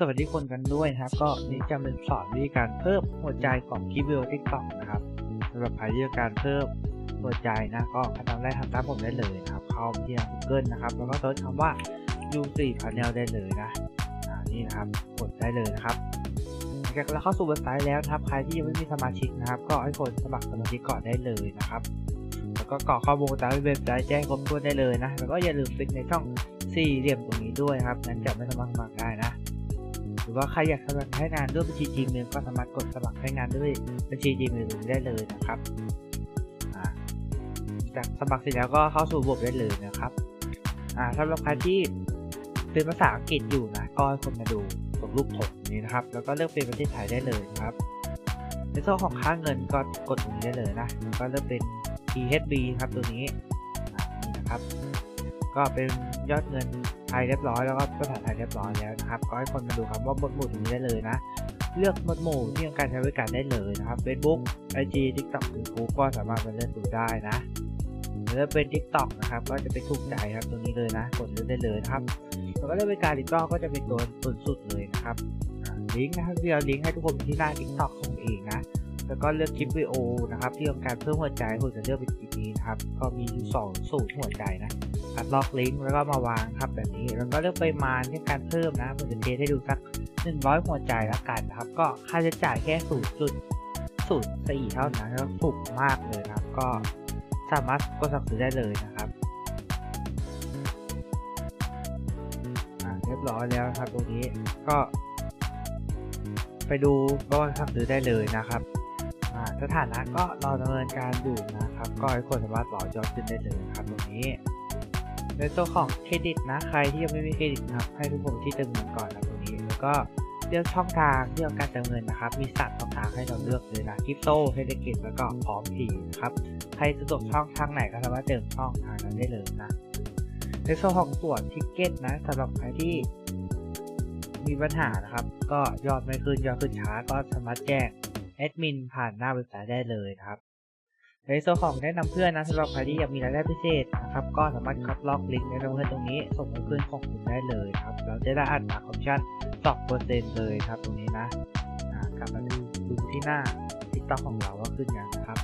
สวัสดีคนกันด้วยนะครับ ก็นี้จะเป็นสอนวิธีการเพิ่มหัวใจของคลิปวิดีโอทิกตอกนะครับสำหรับใครที่ต้องการเพิ่มหัวใจนะก็ขั้นตอนแรกทำตามผมได้เลยนะครับ เข้าที่ Google นะครับ แล้วก็เซิร์ชคำว่า U4 Panel ได้เลยนะนี่นะครับกดได้เลยนะครับแล้วเข้าสู่เว็บไซต์แล้วนะครับ ใครที่ยังไม่มีสมาชิกนะครับ ก็ให้กดสมัครสมาชิกก่อนได้เลยนะครับ แล้วก็กรอกข้อมูลตามเว็บไซต์แจ้งครบถ้วนได้เลยนะ แล้วก็อย่าลืมคลิกในช่องสี่เหลี่ยมตรงนี้ด้วยครับ นั้นจะไม่สามารสมัครได้นะ หรือว่าใครอยากสมัครให้งานด้วยบัญชี Gmail ก็สามารถกดสมัครให้งานด้วยบัญชี Gmail ได้เลยนะครับจากสมัครเสร็จแล้วก็เข้าสู่ระบบได้เลยนะครับสำหรับใครที่เป็นภาษาอังกฤษอยู่นะก็ให้คนมาดูตรงรูปผมนี้นะครับ แล้วก็เลือกเป็นประเทศไทยได้เลยครับในส่วนของค่าเงินก็กดตรงนี้ได้เลยนะก็เลือกเป็น THB ครับตัวนี้นี่นะครับ ก็เป็นยอดเงินไทยเรียบร้อยแล้วก็ภาษาไทยเรียบร้อยแล้วนะครับ ก็ให้คนมาดูครับว่าหมวดหมู่ตรงนี้ได้เลยนะ เลือกหมวดหมู่ที่ต้องการใช้บริการได้เลยนะครับ Facebook IG TikTok YouTube ก็สามารถมาเลือกดูได้นะแล้วเป็น TikTok นะครับ ก็จะเป็นถูกใจครับตรงนี้เลยนะ กดเลือกได้เลยนะครับแล้วก็เลือกบริการ TikTok ก็จะเป็นตัวบนสุดเลยนะครับลิงก์นะครับที่เราลิงก์ให้ทุกคนที่หน้า TikTok ของเองนะ แล้วก็เลือกคลิปวิดีโอนะครับที่ต้องการเพิ่มหัวใจผมจะเลือกเป็นคลิปนี้นะครับก็มีอยู่สองสูตรหัวใจนะอัดล็อกลิงก์แล้วก็มาวางครับแบบนี้แล้วก็เลือกปริมาณที่การเพิ่มนะผมจะเทสให้ดูสัก 100 หัวใจแล้วกันนะครับ ก็ค่าใช้จ่ายแค่0.04เท่านั้นก็ถูกมากเลยนะครับ ก็สามารถกดสั่งซื้อได้เลยนะครับอ่าเรียบร้อยแล้วนะครับตรงนี้ก็ไปดูก็สั่งซื้อได้เลยนะครับอ่า สถานะก็รอดำเนินการอยู่นะครับ ก็ให้คนสามารถต่อยอดขึ้นได้เลยนะครับตรงนี้ ในตัวของเครดิตนะใครที่ยังไม่มีเครดิตนะครับ ให้ทุกคนที่เติมเงินก่อนนะตรงนี้ แล้วก็เลือกช่องทางที่ต้องการเติมเงินนะครับ มีสัตว์ช่องทางให้เราเลือกเลยนะคริปโตเฮดเกตแล้วก็พร้อมพีนะครับ ใครสะดวกช่องทางไหนก็สามารถเติมช่องทางนั้นได้เลยนะในส่วนของส่วทิกเก็ตนะสำหรับใครที่มีปัญหานะครับ ก็ยอดไม่ขึ้นยอดขึ้นช้าก็สามารถแจ้ง แอดมินผ่านหน้าเว็บไซต์ได้เลยนะครับในส่วนของแนะนำเพื่อนนะสำหรับใครที่อยากมีรายได้พิเศษนะครับก็สามารถคัดลอกลิงก์แนะนำเพื่อนตรงนี้ส่งให้เพื่อนของคุณได้เลยครับเราจะได้อัดมาคอมมิชชั่น2%เลยครับตรงนี้นะกลับมาดูดูที่หน้าทิกตอกของเราว่าขึ้นยังนะครับ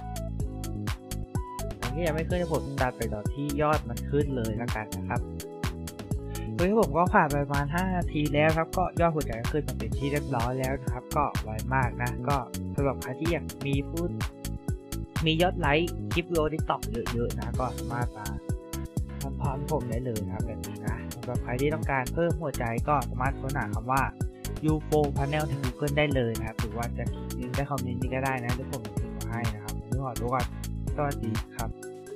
ตรงนี้ยังไม่ขึ้นผมตัดไปต่อที่ยอดมันขึ้นเลยแล้วกันนะครับ โดยผมก็ผ่านไปประมาณ5นาทีแล้วครับ ก็ยอดหัวใจก็ขึ้นมาเป็นที่เรียบร้อยแล้วนะครับ ก็ไวมากนะ ก็สำหรับใครที่อยากมีผู้มียอดไลค์คลิปวิดีโอทิกตอกเยอะๆนะก็สามารถมาทำพร้อมผมได้เลยนะครับแบบนี้นะสำหรับใครที่ต้องการเพิ่มหัวใจก็สามารถค้นหาคำว่า U4 Panel ที่ Google ได้เลยนะครับ หรือว่าจะคลิกลิงก์ได้คอมเมนต์นี้ก็ได้นะที่ผมทิ้งไว้ให้นะครับนี่ขอตัวก่อนสวัสดีครับ